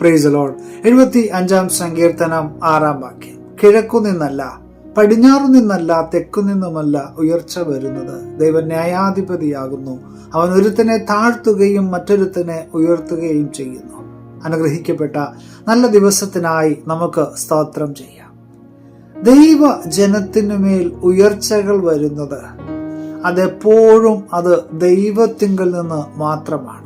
Price load എഴുപത്തി അഞ്ചാം സങ്കീർത്തനം ആറാം വാക്യം. കിഴക്കു നിന്നല്ല പടിഞ്ഞാറു നിന്നല്ല തെക്കു നിന്നുമല്ല ഉയർച്ച വരുന്നത്. ദൈവ ന്യായാധിപതിയാകുന്നു. അവൻ ഒരുത്തനെ താഴ്ത്തുകയും മറ്റൊരുത്തനെ ഉയർത്തുകയും ചെയ്യുന്നു. അനുഗ്രഹിക്കപ്പെട്ട നല്ല ദിവസത്തിനായി നമുക്ക് സ്തോത്രം ചെയ്യാം. ദൈവ ജനത്തിനുമേൽ ഉയർച്ചകൾ വരുന്നത് അതെപ്പോഴും അത് ദൈവത്തിങ്കിൽ നിന്ന് മാത്രമാണ്.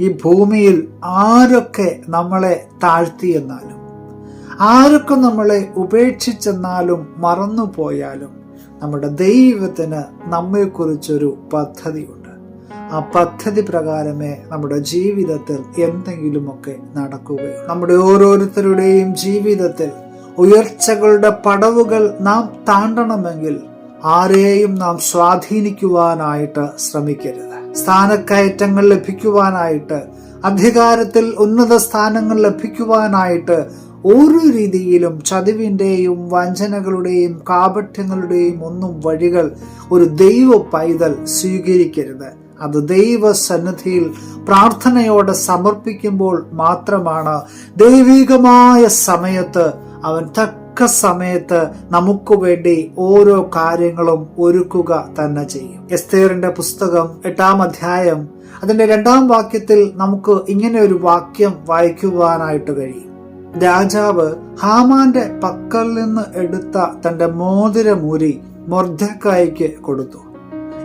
ഈ ഭൂമിയിൽ ആരൊക്കെ നമ്മളെ താഴ്ത്തിയെന്നാലും ആരൊക്കെ നമ്മളെ ഉപേക്ഷിച്ചെന്നാലും മറന്നുപോയാലും നമ്മുടെ ദൈവത്തിന് നമ്മെക്കുറിച്ചൊരു പദ്ധതിയുണ്ട്. ആ പദ്ധതി പ്രകാരമേ നമ്മുടെ ജീവിതത്തിൽ എന്തെങ്കിലുമൊക്കെ നടക്കുകയുള്ളൂ. നമ്മുടെ ഓരോരുത്തരുടെയും ജീവിതത്തിൽ ഉയർച്ചകളുടെ പടവുകൾ നാം താണ്ടണമെങ്കിൽ ആരെയും നാം സ്വാധീനിക്കുവാനായിട്ട് ശ്രമിക്കരുത്. സ്ഥാനക്കയറ്റങ്ങൾ ലഭിക്കുവാനായിട്ട് അധികാരത്തിൽ ഉന്നത സ്ഥാനങ്ങൾ ലഭിക്കുവാനായിട്ട് ഒരു രീതിയിലും ചതിവിന്റെയും വഞ്ചനകളുടെയും കാപഠ്യങ്ങളുടെയും ഒന്നും വഴികൾ ഒരു ദൈവ പൈതൽ സ്വീകരിക്കരുത്. അത് ദൈവ സന്നിധിയിൽ പ്രാർത്ഥനയോടെ സമർപ്പിക്കുമ്പോൾ മാത്രമാണ് ദൈവികമായ സമയത്ത് അവൻ തക്ക സമയത്ത് നമുക്ക് വേണ്ടി ഓരോ കാര്യങ്ങളും ഒരുക്കുക തന്നെ ചെയ്യും. എസ്തേറിന്റെ പുസ്തകം എട്ടാം അധ്യായം അതിന്റെ രണ്ടാം വാക്യത്തിൽ നമുക്ക് ഇങ്ങനെ ഒരു വാക്യം വായിക്കുവാനായിട്ട് കഴിയും. രാജാവ് ഹാമാന്റെ പക്കൽ നിന്ന് എടുത്ത തന്റെ മോതിരമൂരി മൊർദ്ധക്കായിക്ക് കൊടുത്തു.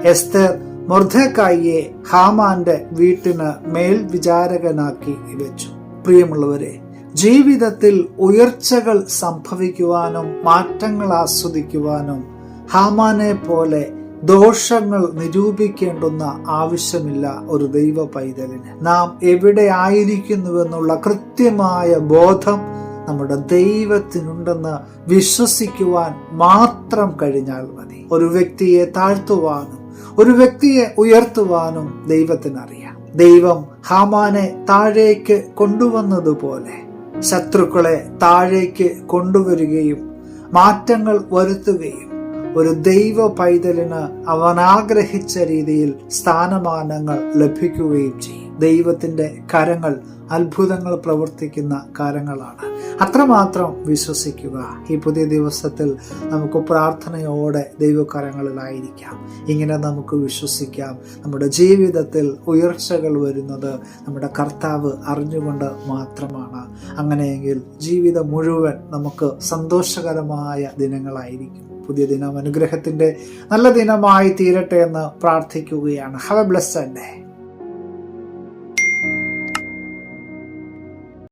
എസ്തർ മൊർദ്ധക്കായിയെ ഹാമാന്റെ വീട്ടിന് മേൽവിചാരകനാക്കി വെച്ചു. പ്രിയമുള്ളവരെ ജീവിതത്തിൽ ഉയർച്ചകൾ സംഭവിക്കുവാനും മാറ്റങ്ങൾ ആസ്വദിക്കുവാനും ഹാമാനെ പോലെ ദോഷങ്ങൾ നിരൂപിക്കേണ്ടുന്ന ആവശ്യമില്ല ഒരു ദൈവ പൈതലിന് നാം എവിടെ ആയിരിക്കുന്നുവെന്നുള്ള കൃത്യമായ ബോധം നമ്മുടെ ദൈവത്തിനുണ്ടെന്ന് വിശ്വസിക്കുവാൻ മാത്രം കഴിഞ്ഞാൽ മതി. ഒരു വ്യക്തിയെ താഴ്ത്തുവാനും ഒരു വ്യക്തിയെ ഉയർത്തുവാനും ദൈവത്തിനറിയാം. ദൈവം ഹാമാനെ താഴേക്ക് കൊണ്ടുവന്നതുപോലെ ശത്രുക്കളെ താഴേക്ക് കൊണ്ടുവരികയും മാറ്റങ്ങൾ വരുത്തുകയും ഒരു ദൈവ പൈതലിന് അവൻ ആഗ്രഹിച്ച രീതിയിൽ സ്ഥാനമാനങ്ങൾ ലഭിക്കുകയും ചെയ്യും. ദൈവത്തിന്റെ കരങ്ങൾ അത്ഭുതങ്ങൾ പ്രവർത്തിക്കുന്ന കരങ്ങളാണ്. അത്രമാത്രം വിശ്വസിക്കുക. ഈ പുതിയ ദിവസത്തിൽ നമുക്ക് പ്രാർത്ഥനയോടെ ദൈവകരങ്ങളിലായിരിക്കാം. ഇങ്ങനെ നമുക്ക് വിശ്വസിക്കാം. നമ്മുടെ ജീവിതത്തിൽ ഉയർച്ചകൾ വരുന്നത് നമ്മുടെ കർത്താവ് അറിഞ്ഞുകൊണ്ട് മാത്രമാണ്. അങ്ങനെയെങ്കിൽ ജീവിതം മുഴുവൻ നമുക്ക് സന്തോഷകരമായ ദിനങ്ങളായിരിക്കും. പുതിയ ദിനം അനുഗ്രഹത്തിന്റെ നല്ല ദിനമായി തീരട്ടെ എന്ന് പ്രാർത്ഥിക്കുകയാണ്. ഹവ എ ബ്ലസ്സഡ് ഡേ